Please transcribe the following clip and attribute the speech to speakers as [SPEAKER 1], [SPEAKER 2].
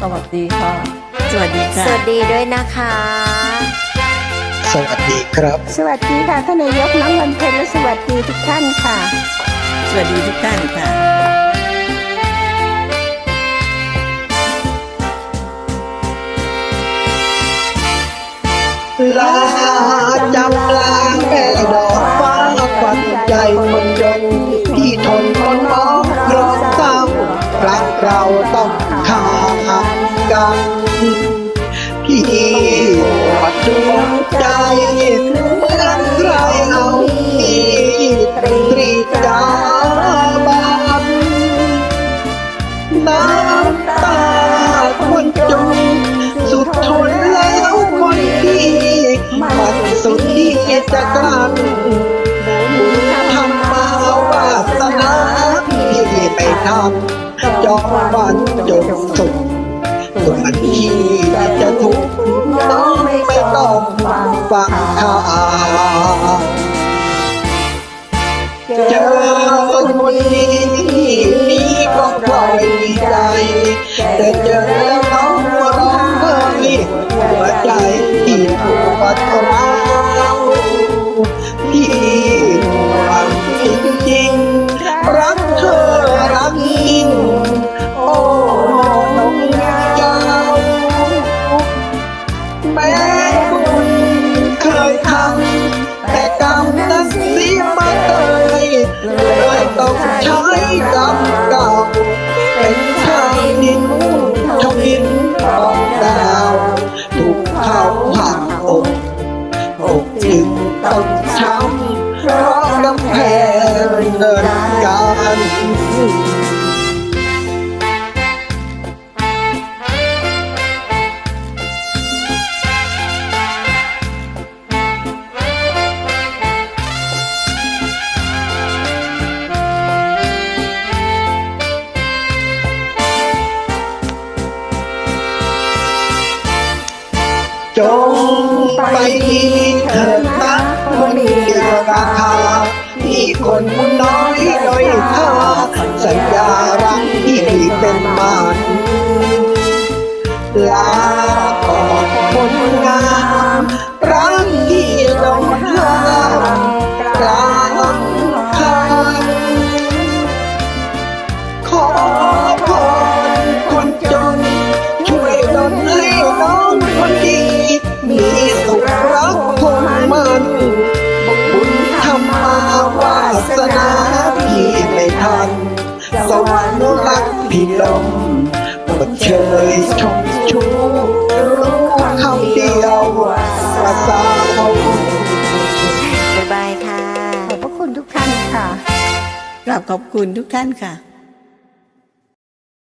[SPEAKER 1] สวัสดีค่ะ
[SPEAKER 2] สวัสดีค่ะ
[SPEAKER 3] สวัสดีด้วยนะคะ
[SPEAKER 4] สวัสดีครับ
[SPEAKER 5] สวัสดีค่ะท่านนายกน้องวันเพ็ญและสวัสดีทุกท่านค่ะ
[SPEAKER 2] สวัสดีทุกท่านค่ะ
[SPEAKER 4] ลา เราต้องขาดกันพี่ปัดดวงใจเหมือนใครเอาที่ตรีจา เจอคนดีนี้ก็ปล่อยใจแต่เจอแล้วน้องร้องไห้หัวใจที่ปวดร้า ต้องช้ำเพราะกำแพงเดินการ จงไปดีเถิดนะคนมีราคาที่คนน้อยด้อยค่าสัญญารักที่เป็นมันลา สวรรค์รักพี่ลมกดเชยชมชูรู้คำเดียวว่าสาว
[SPEAKER 3] บ๊ายบายค่ะ
[SPEAKER 5] ขอบพระคุณทุกท่านค่ะ
[SPEAKER 2] กราบขอบคุณทุกท่านค่ะ